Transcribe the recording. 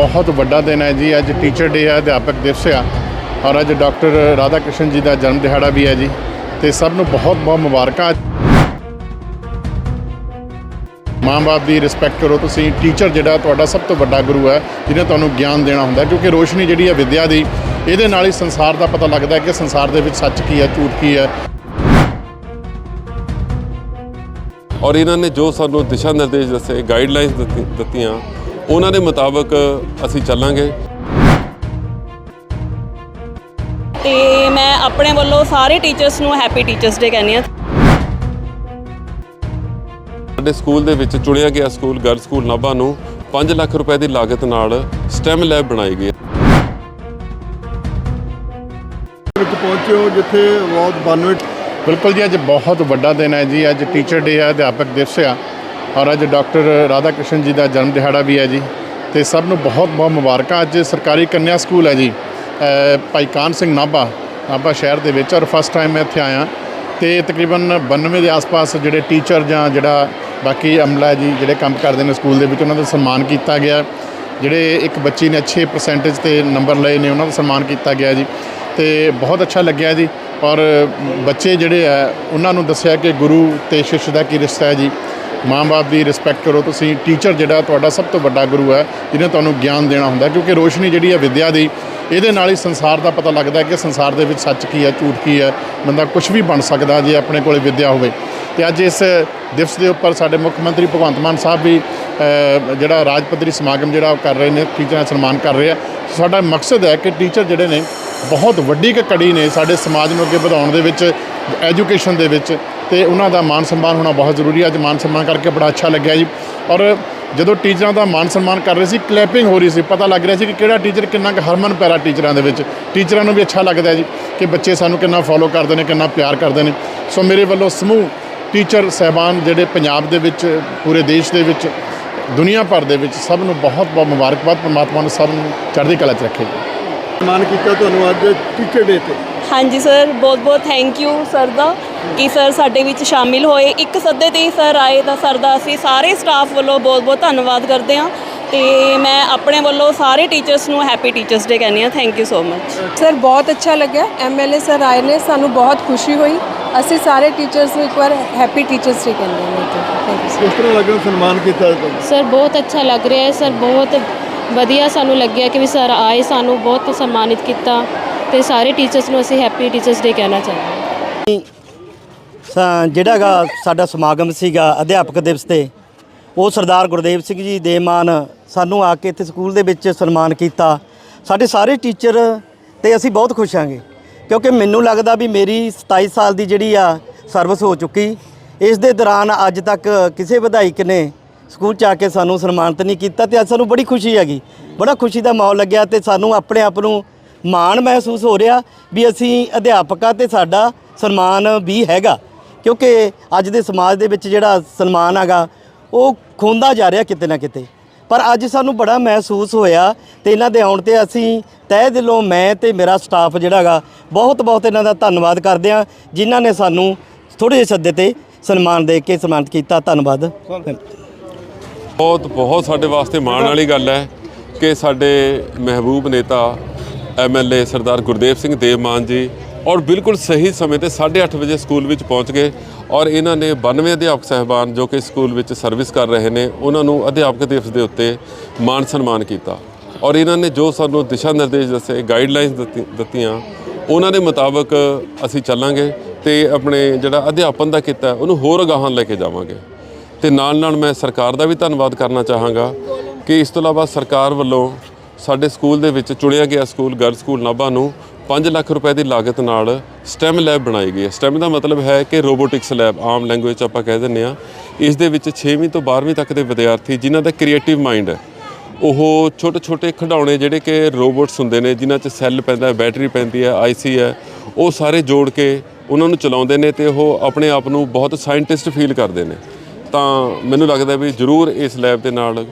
ਬਹੁਤ ਵੱਡਾ ਦਿਨ ਹੈ ਜੀ। ਅੱਜ ਟੀਚਰ ਡੇ ਹੈ, ਅਧਿਆਪਕ ਦਿਵਸ ਆ। ਔਰ ਅੱਜ ਡਾਕਟਰ ਰਾਧਾ ਕ੍ਰਿਸ਼ਨ ਜੀ ਦਾ ਜਨਮ ਦਿਹਾੜਾ ਵੀ ਹੈ ਜੀ। ਤੇ ਸਭ ਨੂੰ ਬਹੁਤ ਬਹੁਤ ਮੁਬਾਰਕਾਂ। ਮਾਂ-ਬਾਪ ਦੀ ਰਿਸਪੈਕਟ ਕਰੋ ਤੁਸੀਂ। ਟੀਚਰ ਜਿਹੜਾ ਤੁਹਾਡਾ ਸਭ ਤੋਂ ਵੱਡਾ ਗੁਰੂ ਹੈ, ਜਿਹਨੇ ਤੁਹਾਨੂੰ ਗਿਆਨ ਦੇਣਾ ਹੁੰਦਾ ਕਿਉਂਕਿ ਰੋਸ਼ਨੀ ਜਿਹੜੀ ਹੈ ਵਿਦਿਆ ਦੀ, ਇਹਦੇ ਨਾਲ ਹੀ ਸੰਸਾਰ ਦਾ ਪਤਾ ਲੱਗਦਾ ਹੈ ਕਿ ਸੰਸਾਰ ਦੇ ਵਿੱਚ ਸੱਚ ਕੀ ਹੈ, ਝੂਠ ਕੀ ਹੈ। ਔਰ ਇਹਨਾਂ ਨੇ ਜੋ ਸਾਨੂੰ ਦਿਸ਼ਾ ਨਿਰਦੇਸ਼ ਦੱਸੇ ਗਾਈਡਲਾਈਨਸ ਦਿੱਤੀ- ਦਿੱਤੀਆਂ ਉਹਨਾਂ ਦੇ ਮੁਤਾਬਕ ਅਸੀਂ ਚੱਲਾਂਗੇ। ਤੇ ਮੈਂ ਆਪਣੇ ਵੱਲੋਂ ਸਾਰੇ ਟੀਚਰਸ ਨੂੰ ਹੈਪੀ ਟੀਚਰਸ ਡੇ ਕਹਿੰਦੀ ਹਾਂ। ਸਾਡੇ ਸਕੂਲ ਦੇ ਵਿੱਚ ਚੁਣਿਆ ਗਿਆ ਸਕੂਲ ਗਰਲ ਸਕੂਲ ਨਾਭਾ ਨੂੰ 5 ਲੱਖ ਰੁਪਏ ਦੀ ਲਾਗਤ ਨਾਲ ਸਟੈਮ ਲੈਬ ਬਣਾਈ ਗਈ ਹੈ। ਵਿੱਚ ਪਹੁੰਚੇ ਹੋ ਜਿੱਥੇ ਅਵਾਰਡ 92 ਬਿਲਕੁਲ ਜੀ ਅੱਜ ਬਹੁਤ ਵੱਡਾ ਦਿਨ ਹੈ ਜੀ ਅੱਜ ਟੀਚਰ ਡੇ ਹੈ ਅਧਿਆਪਕ ਦਿਵਸ ਆ। ਔਰ ਅੱਜ ਡਾਕਟਰ ਰਾਧਾ ਕ੍ਰਿਸ਼ਨ ਜੀ ਦਾ ਜਨਮ ਦਿਹਾੜਾ ਵੀ ਹੈ ਜੀ। ਤੇ ਸਭ ਨੂੰ ਬਹੁਤ ਬਹੁਤ ਮੁਬਾਰਕਾਂ। ਅੱਜ ਸਰਕਾਰੀ ਕੰਨਿਆ ਸਕੂਲ ਹੈ ਜੀ। ਭਾਈ ਕਾਨ ਸਿੰਘ ਨਾਭਾ ਨਾਭਾ ਸ਼ਹਿਰ ਦੇ ਵਿੱਚ ਔਰ ਫਸਟ ਟਾਈਮ ਮੈਂ ਇੱਥੇ ਆਇਆ। ਤੇ ਤਕਰੀਬਨ 92 ਦੇ ਆਸ-ਪਾਸ ਜਿਹੜੇ ਟੀਚਰ ਜਾਂ ਜਿਹੜਾ ਬਾਕੀ ਅਮਲਾ ਜੀ ਜਿਹੜੇ ਕੰਮ ਕਰਦੇ ਨੇ ਸਕੂਲ ਦੇ ਵਿੱਚ, ਉਹਨਾਂ ਦਾ ਸਨਮਾਨ ਕੀਤਾ ਗਿਆ। ਜਿਹੜੇ ਇੱਕ ਬੱਚੀ ਨੇ ਅੱਛੇ ਪਰਸੈਂਟੇਜ ਤੇ ਨੰਬਰ ਲਏ ਨੇ, ਉਹਨਾਂ ਦਾ ਸਨਮਾਨ ਕੀਤਾ ਗਿਆ ਜੀ। ਤੇ ਬਹੁਤ ਅੱਛਾ ਲੱਗਿਆ ਜੀ। ਔਰ ਬੱਚੇ ਜਿਹੜੇ ਆ, ਉਹਨਾਂ ਨੂੰ ਦੱਸਿਆ ਕਿ ਗੁਰੂ ਤੇ ਸ਼ਿਸ਼ ਦਾ ਕੀ ਰਿਸ਼ਤਾ ਹੈ ਜੀ। ਮਾਂ-ਬਾਪ ਦੀ ਰਿਸਪੈਕਟ ਕਰੋ। ਤੁਸੀਂ ਟੀਚਰ ਜਿਹੜਾ ਤੁਹਾਡਾ ਸਭ ਤੋਂ ਵੱਡਾ ਗੁਰੂ ਹੈ, ਜਿਹਨੇ ਤੁਹਾਨੂੰ ਗਿਆਨ ਦੇਣਾ ਹੁੰਦਾ ਕਿਉਂਕਿ ਰੋਸ਼ਨੀ ਜਿਹੜੀ ਹੈ ਵਿਦਿਆ ਦੀ, ਇਹਦੇ ਨਾਲ ਹੀ ਸੰਸਾਰ ਦਾ ਪਤਾ ਲੱਗਦਾ ਕਿ ਸੰਸਾਰ ਦੇ ਵਿੱਚ ਸੱਚ ਕੀ ਹੈ, ਝੂਠ ਕੀ ਹੈ, ਬੰਦਾ ਕੁਝ ਵੀ ਬਣ ਸਕਦਾ ਜੇ ਆਪਣੇ ਕੋਲੇ ਵਿਦਿਆ ਹੋਵੇ। ਤੇ ਅੱਜ ਇਸ ਦਿਵਸ ਦੇ ਉੱਪਰ ਸਾਡੇ ਮੁੱਖ ਮੰਤਰੀ ਭਗਵੰਤ ਮਾਨ ਸਾਹਿਬ ਵੀ ਜਿਹੜਾ ਰਾਜ ਪੱਧਰੀ ਸਮਾਗਮ ਜਿਹੜਾ ਉਹ ਕਰ ਰਹੇ ਨੇ ਟੀਚਰਾਂ ਦਾ ਸਨਮਾਨ ਕਰ ਰਹੇ ਆ। ਸਾਡਾ ਮਕਸਦ ਹੈ ਕਿ ਟੀਚਰ ਜਿਹੜੇ ਨੇ, ਬਹੁਤ ਵੱਡੀ ਇੱਕ ਕੜੀ ਨੇ ਸਾਡੇ ਸਮਾਜ ਨੂੰ ਅੱਗੇ ਵਧਾਉਣ ਦੇ ਵਿੱਚ ਐਜੂਕੇਸ਼ਨ ਦੇ ਵਿੱਚ ਤੇ ਉਹਨਾਂ ਦਾ ਮਾਨ ਸਨਮਾਨ ਹੋਣਾ ਬਹੁਤ ਜ਼ਰੂਰੀ ਹੈ। ਅੱਜ ਮਾਨ ਸਨਮਾਨ ਕਰਕੇ ਬੜਾ ਅੱਛਾ ਲੱਗਿਆ ਜੀ। ਔਰ ਜਦੋਂ ਟੀਚਰਾਂ ਦਾ ਮਾਨ ਸਨਮਾਨ ਕਰ ਰਹੇ ਸੀ ਕਲੈਪਿੰਗ ਹੋ ਰਹੀ ਸੀ, ਪਤਾ ਲੱਗ ਰਿਹਾ ਸੀ ਕਿ ਕਿਹੜਾ ਟੀਚਰ ਕਿੰਨਾ ਕੁ ਹਰਮਨ ਪਿਆਰਾ ਟੀਚਰਾਂ ਦੇ ਵਿੱਚ। ਟੀਚਰਾਂ ਨੂੰ ਵੀ ਅੱਛਾ ਲੱਗਦਾ ਜੀ ਕਿ ਬੱਚੇ ਸਾਨੂੰ ਕਿੰਨਾ ਫੋਲੋ ਕਰਦੇ ਨੇ, ਕਿੰਨਾ ਪਿਆਰ ਕਰਦੇ ਨੇ। ਸੋ ਮੇਰੇ ਵੱਲੋਂ ਸਮੂਹ ਟੀਚਰ ਸਹਿਬਾਨ ਜਿਹੜੇ ਪੰਜਾਬ ਦੇ ਵਿੱਚ, ਪੂਰੇ ਦੇਸ਼ ਦੇ ਵਿੱਚ, ਦੁਨੀਆ ਭਰ ਦੇ ਵਿੱਚ ਸਭ ਨੂੰ ਬਹੁਤ ਬਹੁਤ ਮੁਬਾਰਕਬਾਦ। ਪਰਮਾਤਮਾ ਨੂੰ ਸਭ ਨੂੰ ਚੜ੍ਹਦੀ ਕਲਾ 'ਚ ਰੱਖੇ ਜੀ। ਸਨਮਾਨ ਕੀਤਾ ਤੁਹਾਨੂੰ ਅੱਜ ਟੀਚਰ ਡੇ ਤੇ। ਹਾਂਜੀ ਸਰ ਬਹੁਤ ਬਹੁਤ ਥੈਂਕ ਯੂ ਸਰ ਦਾ ਕਿ ਸਰ ਸਾਡੇ ਵਿੱਚ ਸ਼ਾਮਿਲ ਹੋਏ। ਇੱਕ ਸੱਦੇ ਤੇ ਹੀ ਸਰ ਆਏ ਤਾਂ ਸਰ ਦਾ ਅਸੀਂ ਸਾਰੇ ਸਟਾਫ ਵੱਲੋਂ ਬਹੁਤ ਬਹੁਤ ਧੰਨਵਾਦ ਕਰਦੇ ਹਾਂ ਤੇ ਮੈਂ ਆਪਣੇ ਵੱਲੋਂ ਸਾਰੇ ਟੀਚਰਸ ਨੂੰ ਹੈਪੀ ਟੀਚਰਸ ਡੇ ਕਹਿੰਦੀ ਹਾਂ। Thank you so much sir ਬਹੁਤ ਅੱਛਾ ਲੱਗਿਆ। ਐਮਐਲਏ ਸਰ ਆਏ ਨੇ ਸਾਨੂੰ ਬਹੁਤ ਖੁਸ਼ੀ ਹੋਈ। ਅਸੀਂ ਸਾਰੇ ਟੀਚਰਸ ਨੂੰ ਇੱਕ ਵਾਰ ਹੈਪੀ ਟੀਚਰਸ ਡੇ ਕਹਿੰਦੇ ਹਾਂ। ਥੈਂਕ ਯੂ ਕਿਸ ਤਰ੍ਹਾਂ ਲੱਗਾ ਸਨਮਾਨ ਕੀਤਾ ਸਰ ਬਹੁਤ ਅੱਛਾ ਲੱਗ ਰਿਹਾ ਹੈ। ਸਰ ਬਹੁਤ ਵਧੀਆ ਸਾਨੂੰ ਲੱਗਿਆ ਕਿ ਵੀ ਸਰ ਆਏ ਸਾਨੂੰ ਬਹੁਤ ਸਨਮਾਨਿਤ ਕੀਤਾ। ਤੇ ਸਾਰੇ ਟੀਚਰਸ ਨੂੰ ਅਸੀਂ ਹੈਪੀ ਟੀਚਰਸ ਡੇ ਕਹਿਣਾ ਚਾਹੁੰਦੇ ਹਾਂ। ਸਾ- ਜਿਹੜਾ ਗਾ ਸਾਡਾ ਸਮਾਗਮ ਸੀਗਾ ਅਧਿਆਪਕ ਦਿਵਸ ਤੇ, ਉਹ ਸਰਦਾਰ ਗੁਰਦੇਵ ਸਿੰਘ ਜੀ ਦੇ ਮਾਨ ਸਾਨੂੰ ਆ ਕੇ ਇੱਥੇ ਸਕੂਲ ਦੇ ਵਿੱਚ ਸਨਮਾਨ ਕੀਤਾ। ਸਾਡੇ ਸਾਰੇ ਟੀਚਰ ਤੇ ਅਸੀਂ ਬਹੁਤ ਖੁਸ਼ ਹਾਂਗੇ, ਕਿਉਂਕਿ ਮੈਨੂੰ ਲੱਗਦਾ ਵੀ ਮੇਰੀ 27 ਸਾਲ ਦੀ ਜਿਹੜੀ ਆ ਸਰਵਿਸ ਹੋ ਚੁੱਕੀ, ਇਸ ਦੇ ਦੌਰਾਨ ਅੱਜ ਤੱਕ ਕਿਸੇ ਵਿਧਾਇਕ ਨੇ ਸਕੂਲ ਚ ਆ ਕੇ ਸਾਨੂੰ ਸਨਮਾਨਿਤ ਨਹੀਂ ਕੀਤਾ ਤੇ ਅੱਜ ਸਾਨੂੰ ਬੜੀ ਖੁਸ਼ੀ ਹੈਗੀ। ਬੜਾ ਖੁਸ਼ੀ ਦਾ ਮਾਹੌਲ ਲੱਗਿਆ ਤੇ ਸਾਨੂੰ ਆਪਣੇ ਆਪ ਨੂੰ ਮਾਣ ਮਹਿਸੂਸ ਹੋ ਰਿਹਾ ਵੀ ਅਸੀਂ ਅਧਿਆਪਕਾਂ ਤੇ ਸਾਡਾ ਸਨਮਾਨ ਵੀ ਹੈਗਾ। ਕਿਉਂਕਿ ਅੱਜ ਦੇ ਸਮਾਜ ਦੇ ਵਿੱਚ ਜਿਹੜਾ ਸਨਮਾਨ ਹੈਗਾ, ਉਹ ਖੋਂਦਾ ਜਾ ਰਿਹਾ ਕਿਤੇ ਨਾ ਕਿਤੇ। ਪਰ ਅੱਜ ਸਾਨੂੰ ਬੜਾ ਮਹਿਸੂਸ ਹੋਇਆ ਤੇ ਇਹਨਾਂ ਦੇ ਆਉਣ ਤੇ ਅਸੀਂ ਤਹਿ ਦਿਲੋਂ ਮੈਂ ਤੇ ਮੇਰਾ ਸਟਾਫ ਜਿਹੜਾ ਹੈਗਾ ਬਹੁਤ ਬਹੁਤ ਇਹਨਾਂ ਦਾ ਧੰਨਵਾਦ ਕਰਦੇ ਹਾਂ, ਜਿਨ੍ਹਾਂ ਨੇ ਸਾਨੂੰ ਥੋੜੇ ਜਿਹੇ ਸੱਦੇ ਤੇ ਸਨਮਾਨ ਦੇ ਕੇ ਸਨਮਾਨਿਤ ਕੀਤਾ। ਧੰਨਵਾਦ। ਬਹੁਤ ਬਹੁਤ ਸਾਡੇ ਵਾਸਤੇ ਮਾਣ ਵਾਲੀ ਗੱਲ ਹੈ ਕਿ ਸਾਡੇ ਮਹਿਬੂਬ ਨੇਤਾ ਐਮਐਲਏ ਸਰਦਾਰ ਗੁਰਦੇਵ ਸਿੰਘ ਦੇਵਮਾਨ ਜੀ ਔਰ ਬਿਲਕੁਲ ਸਹੀ ਸਮੇਂ ਤੇ 8:30 ਵਜੇ ਸਕੂਲ ਵਿੱਚ ਪਹੁੰਚ ਗਏ ਔਰ ਇਹਨਾਂ ਨੇ 92 ਅਧਿਆਪਕ ਸਹਿਬਾਨ ਜੋ ਕਿ ਸਕੂਲ ਵਿੱਚ ਸਰਵਿਸ ਕਰ ਰਹੇ ਨੇ, ਉਹਨਾਂ ਨੂੰ ਅਧਿਆਪਕ ਦਿਵਸ ਦੇ ਉੱਤੇ ਮਾਣ ਸਨਮਾਨ ਕੀਤਾ। ਔਰ ਇਹਨਾਂ ਨੇ ਜੋ ਸਾਨੂੰ ਦਿਸ਼ਾ ਨਿਰਦੇਸ਼ ਦੱਸੇ ਗਾਈਡਲਾਈਨਸ ਦਿੱਤੀ- ਦਿੱਤੀਆਂ, ਉਹਨਾਂ ਦੇ ਮੁਤਾਬਕ ਅਸੀਂ ਚੱਲਾਂਗੇ ਤੇ ਆਪਣੇ ਜਿਹੜਾ ਅਧਿਆਪਨ ਦਾ ਕੀਤਾ ਉਹਨੂੰ ਹੋਰ ਅਗਾਹਾਂ ਲੈ ਕੇ ਜਾਵਾਂਗੇ। ਤੇ ਨਾਲ ਨਾਲ ਮੈਂ ਸਰਕਾਰ ਦਾ ਵੀ ਧੰਨਵਾਦ ਕਰਨਾ ਚਾਹਾਂਗਾ ਕਿ ਇਸ ਤੋਂ ਇਲਾਵਾ ਸਰਕਾਰ ਵੱਲੋਂ ਸਾਡੇ ਸਕੂਲ ਦੇ ਵਿੱਚ ਚੁਣਿਆ ਗਿਆ ਸਕੂਲ ਗਰਲ ਸਕੂਲ ਨਾਭਾ ਨੂੰ 5 ਲੱਖ ਰੁਪਏ ਦੀ ਲਾਗਤ ਨਾਲ ਸਟੈਮ ਲੈਬ ਬਣਾਈ ਗਈ ਹੈ। ਸਟੈਮ ਦਾ ਮਤਲਬ ਹੈ ਕਿ ਰੋਬੋਟਿਕਸ ਲੈਬ, ਆਮ ਲੈਂਗੁਏਜ 'ਚ ਆਪਾਂ ਕਹਿ ਦਿੰਦੇ ਆ ਇਸ ਦੇ ਵਿੱਚ 6ਵੀਂ ਤੋਂ 12ਵੀਂ ਤੱਕ ਦੇ ਵਿਦਿਆਰਥੀ ਜਿਨ੍ਹਾਂ ਦਾ ਕ੍ਰੀਏਟਿਵ ਮਾਈਂਡ ਹੈ, ਉਹ ਛੋਟੇ ਛੋਟੇ ਖਿਡੌਣੇ ਜਿਹੜੇ ਕਿ ਰੋਬੋਟਸ ਹੁੰਦੇ ਨੇ, ਜਿਨ੍ਹਾਂ 'ਚ ਸੈੱਲ ਪੈਂਦਾ ਬੈਟਰੀ ਪੈਂਦੀ ਹੈ ਆਈਸੀ ਹੈ, ਉਹ ਸਾਰੇ ਜੋੜ ਕੇ ਉਹਨਾਂ ਨੂੰ ਚਲਾਉਂਦੇ ਨੇ ਤੇ ਉਹ ਆਪਣੇ ਆਪ ਨੂੰ ਬਹੁਤ ਸਾਇੰਟਿਸਟ ਫੀਲ ਕਰਦੇ ਨੇ। ਤਾਂ ਮੈਨੂੰ ਲੱਗਦਾ ਵੀ ਜ਼ਰੂਰ ਇਸ ਲੈਬ ਦੇ ਨਾਲ